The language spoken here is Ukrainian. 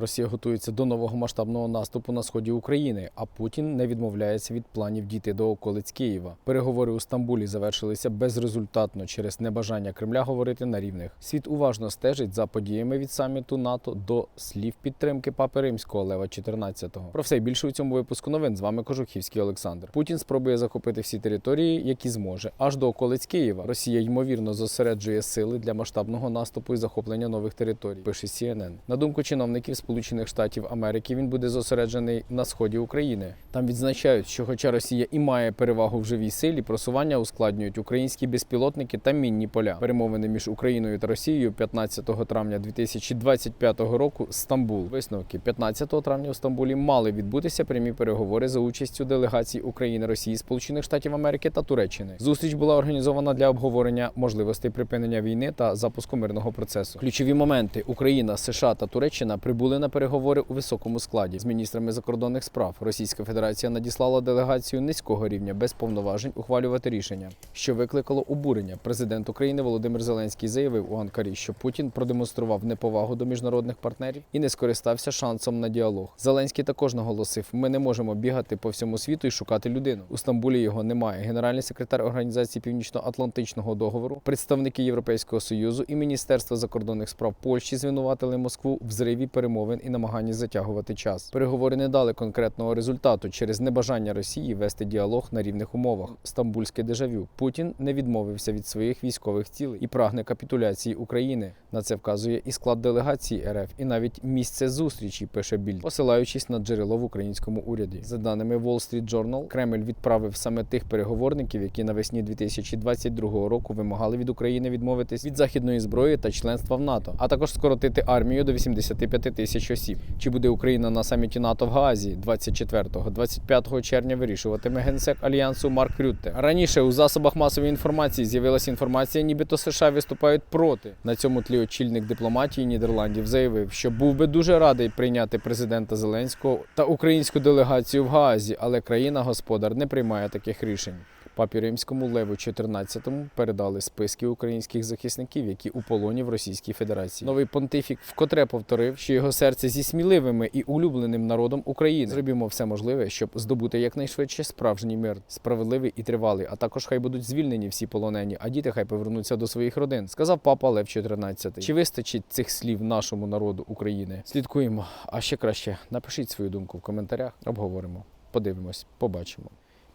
Росія готується до нового масштабного наступу на сході України, а Путін не відмовляється від планів дійти до околиць Києва. Переговори у Стамбулі завершилися безрезультатно через небажання Кремля говорити на рівних. Світ уважно стежить за подіями від саміту НАТО до слів підтримки папи римського Лева XIV. Про все більше у цьому випуску новин з вами Кожухівський Олександр. Путін спробує захопити всі території, які зможе, аж до околиць Києва. Росія ймовірно зосереджує сили для масштабного наступу і захоплення нових територій. Пише CNN. На думку чиновників Сполучених Штатів Америки, він буде зосереджений на сході України. Там відзначають, що, хоча Росія і має перевагу в живій силі, просування ускладнюють українські безпілотники та мінні поля. Перемовини між Україною та Росією 15 травня 2025 року. Стамбул. Висновки 15 травня у Стамбулі мали відбутися прямі переговори за участю делегацій України, Росії, Сполучених Штатів Америки та Туреччини. Зустріч була організована для обговорення можливостей припинення війни та запуску мирного процесу. Ключові моменти Україна, США та Туреччина прибули на переговори у високому складі з міністрами закордонних справ. Російська Федерація надіслала делегацію низького рівня без повноважень ухвалювати рішення, що викликало обурення. Президент України Володимир Зеленський заявив у Анкарі, що Путін продемонстрував неповагу до міжнародних партнерів і не скористався шансом на діалог. Зеленський також наголосив: ми не можемо бігати по всьому світу і шукати людину. У Стамбулі його немає. Генеральний секретар організації Північно-Атлантичного договору, представники Європейського союзу і Міністерства закордонних справ Польщі звинуватили Москву в зриві перемовин і намаганні затягувати час. Переговори не дали конкретного результату через небажання Росії вести діалог на рівних умовах. Стамбульське дежавю. Путін не відмовився від своїх військових цілей і прагне капітуляції України. На це вказує і склад делегації РФ, і навіть місце зустрічі, пише Більд, посилаючись на джерело в українському уряді. За даними Wall Street Journal, Кремль відправив саме тих переговорників, які навесні 2022 року вимагали від України відмовитись від західної зброї та членства в НАТО, а також скоротити армію до 85 тисяч осіб. Чи буде Україна на саміті НАТО в Гаазі 24-25 червня вирішуватиме генсек альянсу Марк Рютте. Раніше у засобах масової інформації з'явилася інформація, нібито США виступають проти. На цьому тлі очільник дипломатії Нідерландів заявив, що був би дуже радий прийняти президента Зеленського та українську делегацію в Гаазі, але країна-господар не приймає таких рішень. Папі Римському Леву XIV передали списки українських захисників, які у полоні в Російській Федерації. Новий понтифік вкотре повторив, що його серце зі сміливими і улюбленим народом України. Зробімо все можливе, щоб здобути якнайшвидше справжній мир, справедливий і тривалий. А також хай будуть звільнені всі полонені, а діти хай повернуться до своїх родин. Сказав папа Лев XIV. Чи вистачить цих слів нашому народу України? Слідкуємо. А ще краще напишіть свою думку в коментарях. Обговоримо. Подивимось, побачимо.